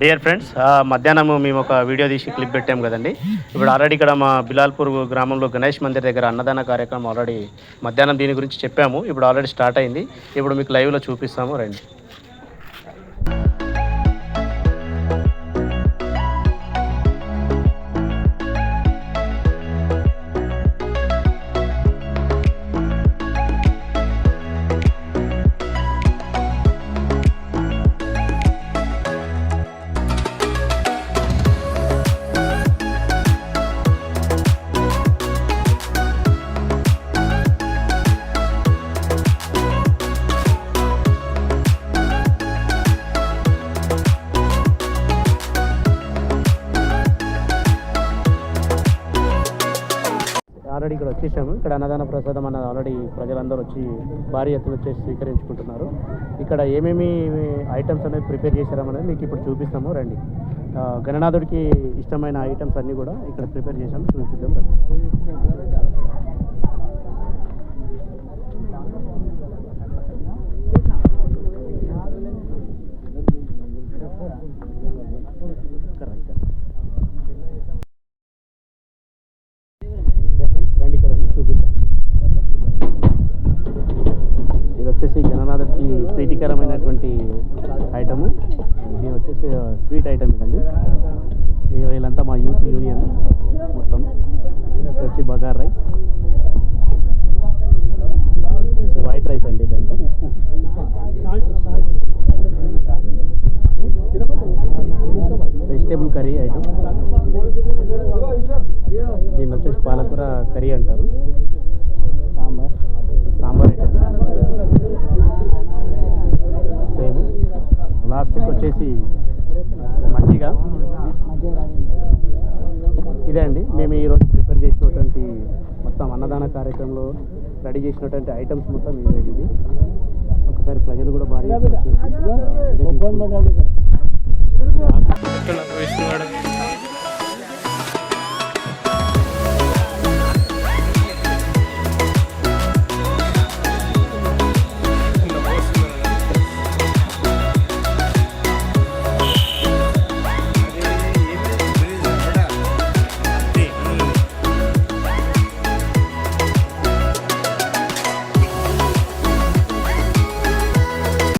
Dear friends మధ్యాహ్నం మేము ఒక వీడియో తీసి క్లిప్ పెట్టాం కదండి. ఇప్పుడు ఆల్రెడీ ఇక్కడ మా బిలాల్పూర్ గ్రామంలో గణేష్ మందిర్ దగ్గర అన్నదాన కార్యక్రమం ఆల్రెడీ మధ్యాహ్నం దీని గురించి చెప్పాము. ఇప్పుడు ఆల్రెడీ స్టార్ట్ అయింది. ఇప్పుడు మీకు లైవ్లో చూపిస్తాము రండి. ఆల్రెడీ ఇక్కడ వచ్చేసాము. ఇక్కడ అన్నదాన ప్రసాదం అన్నది ఆల్రెడీ ప్రజలందరూ వచ్చి భారీ ఎత్తున వచ్చేసి స్వీకరించుకుంటున్నారు. ఇక్కడ ఏమేమి ఐటమ్స్ అనేది ప్రిపేర్ చేశారనేది మీకు ఇప్పుడు చూపిస్తాము. రండి. గణనాథుడికి ఇష్టమైన ఐటమ్స్ అన్నీ కూడా ఇక్కడ ప్రిపేర్ చేసాము చూపిద్దాం రండి కరెక్ట్ రండి ఇక్కడ చూపిస్తాను ఇది వచ్చేసి గణనాథుడికి ప్రీతికరమైనటువంటి ఐటము. ఇది వచ్చేసి స్వీట్ ఐటమ్ ఇదండి. వీళ్ళంతా మా యూత్ యూనియన్ మొత్తం. వచ్చి బగార్ రైస్. వైట్ రైస్ అండి ఇదంతా. Vegetable curry item. దీన్ని వచ్చేసి పాలకూర కర్రీ అంటారు. వచ్చేసి మజ్జిగ ఇదే అండి. మేము ఈరోజు ప్రిపేర్ చేసినటువంటి మొత్తం అన్నదాన కార్యక్రమంలో రెడీ చేసినటువంటి ఐటమ్స్ మొత్తం ఇవే ఇది. ఒకసారి ప్రజలు కూడా భారీ